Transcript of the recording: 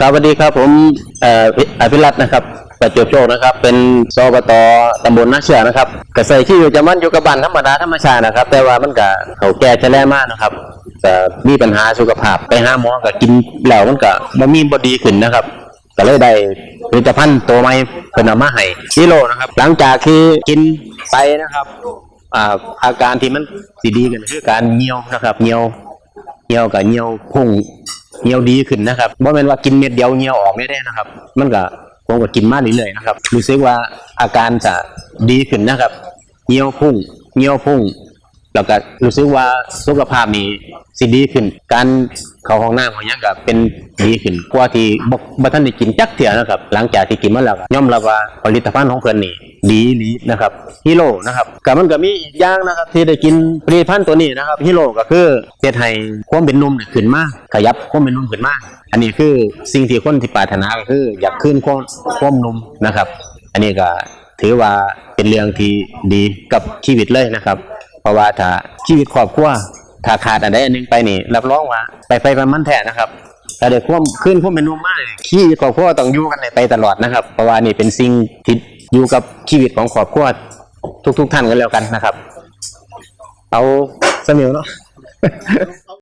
ครับสวัสดีครับผมอภิรัตน์นะครับประจวบโชคนะครับ เป็นสอบตตำบลนาเชือนะครับกระใส่ที่อยู่จะมันอยู่กับบ้านธรรมดาธรรมชาตินะครับ แต่ว่ามันก็เขาแก่จะแล่มากนะครับก็มีปัญหาสุขภาพไปหาหมอก็กินแล้วมันก็บ่มีบดีขึ้นนะครับก็เลยได้ผลิตภัณฑ์ตัวใหม่เพิ่นเอามาให้กิโลนะครับ หลังจากที่กินไปนะครับอาอาการที่มันสิดีกันคือการเหี่ยวนะครับเหี่ยวเหี่ยวกับเหี่ยวพุ่ง เหี่ยวดีขึ้นนะครับบ่แม่นว่ากินเม็ดเดียวเหี่ยวออกไม่ได้นะครับ มันก็ผมก็กินมากเรื่อยๆนะครับรู้สึกว่าอาการจะดีขึ้นนะครับเหี่ยวพุ่งเหี่ยวพุ่งแล้วก็รู้สึกว่าสุขภาพนี้สิดีขึ้น การ เข้าห้องน้ำของหยังก็เป็นดีขึ้นกว่าที่บ่บ่ทันได้กินจักเที่ยนะครับ หลังจากที่กินมาแล้วก็ยอมรับว่าผลิตภัณฑ์ของเพิ่นนี่ดีดีนะครับฮีโร่นะครับก็มันก็มีอีกอย่างนะครับ ที่ได้กินผลิตภัณฑ์ตัวนี้นะครับฮีโร่ก็คือเฮ็ดให้ความเป็นนุ่มขึ้นมาขยับความเป็นนุ่มขึ้นมาอันนี้คือสิ่งที่คนที่ปรารถนาก็คือ อยากขึ้นความความนุ่มนะครับ อันนี้ก็ถือว่าเป็นเรื่องที่ดีกับชีวิตเลยนะครับ เพราะว่าถ้าชีวิตครอบครัว ถ้าขาดอันใดอันหนึงไปนี่ รับรองว่าไปไปมันมันแท้นะครับแต่เด้ควมขึ้นควมเป็นนุ่มมากขี้ครอบครัวต้องอยู่กันไปตลอดนะครับ เพราะว่านี่เป็นสิ่งที่อยู่กับชีวิตของครอบครัวทุก ๆ ท่านกันแล้วกันนะครับ เอาสมิวเนาะ